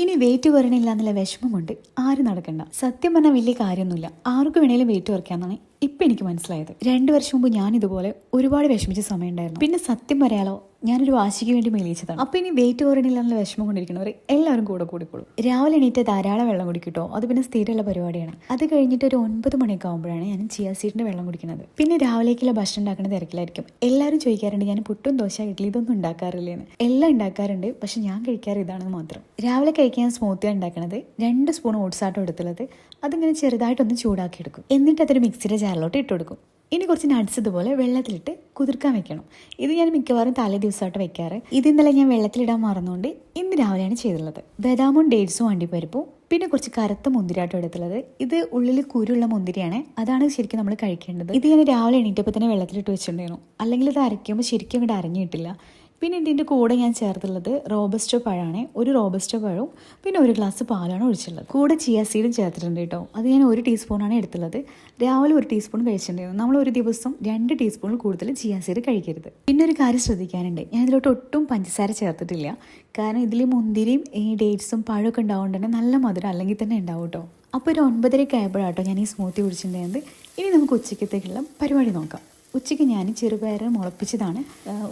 ഇനി വെയിറ്റ് കുറയണില്ല എന്നുള്ള വിഷമമുണ്ട്. ആരും നടക്കണ്ട. സത്യം പറഞ്ഞാൽ വലിയ കാര്യമൊന്നുമില്ല. ആർക്ക് വേണേലും വെയിറ്റ് കുറയ്ക്കാന്നാണ് ഇപ്പം എനിക്ക് മനസ്സിലായത്. രണ്ട് വർഷം മുമ്പ് ഞാൻ ഇതുപോലെ ഒരുപാട് വിഷമിച്ച സമയമുണ്ടായിരുന്നു. പിന്നെ സത്യം പറയാലോ ഞാനൊരു വാശിക്ക് വേണ്ടി മേലിച്ചതാണ് അപ്പോൾ ഇനി വെയിറ്റ് കുറയണില്ല എന്നുള്ള വിഷമം കൊണ്ടിരിക്കുന്നവർ എല്ലാവരും കൂടെ കൂടിക്കോളും. രാവിലെ എണീറ്റ് ധാരാളം വെള്ളം കുടിക്കട്ടോ? അത് പിന്നെ സ്ഥിരമുള്ള പരിപാടിയാണ്. അത് കഴിഞ്ഞിട്ട് ഒരു ഒൻപത് മണിയൊക്കെ ആകുമ്പോഴാണ് ഞാൻ ചിയാ സീഡിന്റെ വെള്ളം കുടിക്കുന്നത്. പിന്നെ രാവിലേക്കുള്ള ഭക്ഷണം ഉണ്ടാക്കുന്ന തിരക്കിലായിരിക്കും. എല്ലാവരും ചോദിക്കാറുണ്ട് ഞാൻ പുട്ടും ദോശ ഇഡ്ഡലി ഇതൊന്നും ഉണ്ടാക്കാറില്ല? എന്ന്. എല്ലാം ഉണ്ടാക്കാറുണ്ട് പക്ഷെ ഞാൻ കഴിക്കാറ് ഇതാണെന്ന് മാത്രം. രാവിലെ കഴിക്കാൻ സ്മൂത്തിയാണ് ഉണ്ടാക്കുന്നത് രണ്ട് സ്പൂൺ ഓട്സ് ആട്ടോ എടുത്തുള്ളത്. അതിങ്ങനെ ചെറുതായിട്ടൊന്ന് ചൂടാക്കി എടുക്കും എന്നിട്ട് അതൊരു മിക്സിയുടെ ജാറിലോട്ട് ഇട്ട് കൊടുക്കും. ഇനി കുറച്ച് നട്സ് ഇതുപോലെ വെള്ളത്തിലിട്ട് കുതിർക്കാൻ വെക്കണം. ഇത് ഞാൻ മിക്കവാറും തലേ ദിവസമായിട്ട് വെക്കാറ്. ഇത് ഇന്നലെ ഞാൻ വെള്ളത്തിലിടാൻ മറന്നുകൊണ്ട് ഇന്ന് രാവിലെയാണ് ചെയ്തിട്ടുള്ളത്. ബദാമും ഡേറ്റ്സും അണ്ടിപ്പരിപ്പും പിന്നെ കുറച്ച് കറുത്ത മുന്തിരിയാട്ടോ എടുത്തുള്ളത് ഇത് ഉള്ളിൽ കുരുള്ള മുന്തിരിയാണ്. അതാണ് ശരിക്കും നമ്മൾ കഴിക്കേണ്ടത്. ഇത് ഞാൻ രാവിലെ എണീറ്റപ്പോൾ തന്നെ വെള്ളത്തിലിട്ട് വെച്ചിട്ടുണ്ടായിരുന്നു. അല്ലെങ്കിൽ ഇത് അരയ്ക്കുമ്പോൾ ശരിക്കും ഇവിടെ അരഞ്ഞു കിട്ടില്ല. പിന്നെ ഇതിന്റെ കൂടെ ഞാൻ ചേർത്തുള്ളത് റോബസ്റ്റോ പഴമാണ് ഒരു റോബസ്റ്റോ പഴവും പിന്നെ ഒരു ഗ്ലാസ് പാലാണ് ഒഴിച്ചുള്ളത് കൂടെ ചിയാ സീഡും ചേർത്തിട്ടുണ്ട് കേട്ടോ. അത് ഞാൻ ഒരു ടീസ്പൂണാണ് എടുത്തുള്ളത്. രാവിലെ ഒരു ടീസ്പൂൺ കഴിച്ചിട്ടുണ്ടായിരുന്നു. നമ്മൾ ഒരു ദിവസം രണ്ട് ടീസ്പൂണിൽ കൂടുതൽ ചിയാ സീഡ് കഴിക്കരുത്. പിന്നെ ഒരു കാര്യം ശ്രദ്ധിക്കാനുണ്ട്. ഞാൻ ഇതിലോട്ട് ഒട്ടും പഞ്ചസാര ചേർത്തിട്ടില്ല. കാരണം ഇതിൽ മുന്തിരിയും ഈ ഡേറ്റ്സും പഴമൊക്കെ ഉണ്ടാവുകൊണ്ട് തന്നെ നല്ല മധുരം അല്ലെങ്കിൽ തന്നെ ഉണ്ടാവും കേട്ടോ. അപ്പോൾ ഒരു ഒൻപതരയ്ക്ക് ആയപ്പോഴാട്ടോ ഞാൻ ഈ സ്മൂത്തി കുടിച്ചിട്ടുണ്ടായിരുന്നത്. ഇനി നമുക്ക് ഉച്ചയ്ക്കത്തേക്കുള്ള പരിപാടി നോക്കാം. ഉച്ചയ്ക്ക് ഞാൻ ചെറുപയർ മുളപ്പിച്ചതാണ്.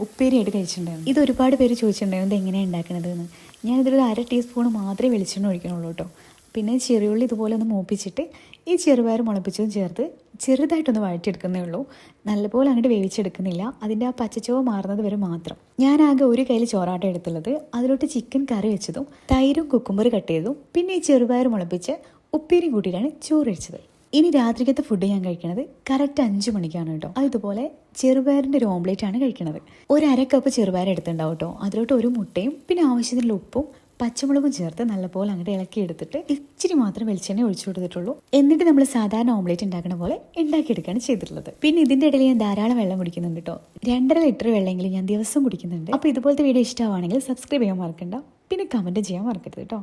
ഉപ്പേരിയായിട്ട് കഴിച്ചിട്ടുണ്ടായിരുന്നു. ഇത് ഒരുപാട് പേര് ചോദിച്ചിട്ടുണ്ടായിരുന്നു ഇത് എങ്ങനെയാണ് ഉണ്ടാക്കുന്നത് എന്ന്. ഞാനിതൊരു അര ടീസ്പൂൺ മാത്രമേ വെളിച്ചെണ്ണ ഒഴിക്കണുള്ളൂ കേട്ടോ. പിന്നെ ചെറിയുള്ളി ഇതുപോലെ ഒന്ന് മൂപ്പിച്ചിട്ട് ഈ ചെറുപയർ മുളപ്പിച്ചതും ചേർത്ത് ചെറുതായിട്ടൊന്ന് വഴറ്റിയെടുക്കുന്നേ ഉള്ളൂ. നല്ലപോലെ അങ്ങോട്ട് വേവിച്ചെടുക്കുന്നില്ല. അതിന്റെ ആ പച്ചച്ചോവ് മാറുന്നത് വരെ മാത്രം. ഞാൻ ആകെ ഒരു കയ്യിൽ ചോറാട്ടം എടുത്തുള്ളത്. അതിലോട്ട് ചിക്കൻ കറി വെച്ചതും തൈരും കുക്കുമ്പർ കട്ട് ചെയ്തതും പിന്നെ ഈ ചെറുപയർ മുളപ്പിച്ച് ഉപ്പേരി കൂട്ടിയിട്ടാണ് ചോറ് വെച്ചത്. ഇനി രാത്രിക്കത്തെ ഫുഡ് ഞാൻ കഴിക്കണത് കറക്റ്റ് അഞ്ച് മണിക്കാണ് കേട്ടോ. അതുപോലെ ചെറുപയറിന്റെ ഒരു ഓംലേറ്റ് ആണ് കഴിക്കണത്. ഒരു അര കപ്പ് ചെറുപയർ എടുത്തിട്ടുണ്ടാവും കേട്ടോ. അതിലോട്ട് ഒരു മുട്ടയും പിന്നെ ആവശ്യത്തിനുള്ള ഉപ്പും പച്ചമുളകും ചേർത്ത് നല്ലപോലെ അങ്ങോട്ട് ഇളക്കി എടുത്തിട്ട് ഇച്ചിരി മാത്രം വെളിച്ചെണ്ണ ഒഴിച്ചു കൊടുത്തിട്ടുള്ളൂ. എന്നിട്ട് നമ്മൾ സാധാരണ ഓംലേറ്റ് ഉണ്ടാക്കുന്ന പോലെ ഉണ്ടാക്കിയെടുക്കുകയാണ് ചെയ്തിട്ടുള്ളത്. പിന്നെ ഇതിന്റെ ഇടയിൽ ഞാൻ ധാരാളം വെള്ളം കുടിക്കുന്നുണ്ട് കേട്ടോ. രണ്ടര ലിറ്റർ വെള്ളമെങ്കിലും ഞാൻ ദിവസം കുടിക്കുന്നുണ്ട്. അപ്പോൾ ഇതുപോലത്തെ വീഡിയോ ഇഷ്ടമാണെങ്കിൽ സബ്സ്ക്രൈബ് ചെയ്യാൻ മറക്കണ്ട. പിന്നെ കമന്റ് ചെയ്യാൻ മറക്കരുത് കേട്ടോ.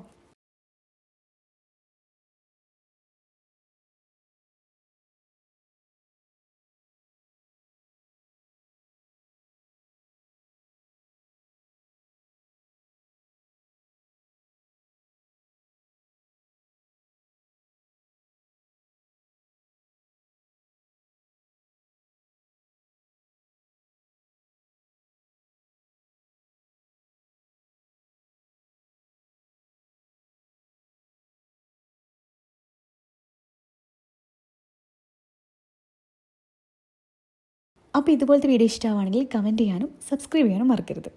അപ്പോൾ ഇതുപോലത്തെ വീഡിയോ ഇഷ്ടമാണെങ്കിൽ കമന്റ് ചെയ്യാനും സബ്സ്ക്രൈബ് ചെയ്യാനും മറക്കരുത്.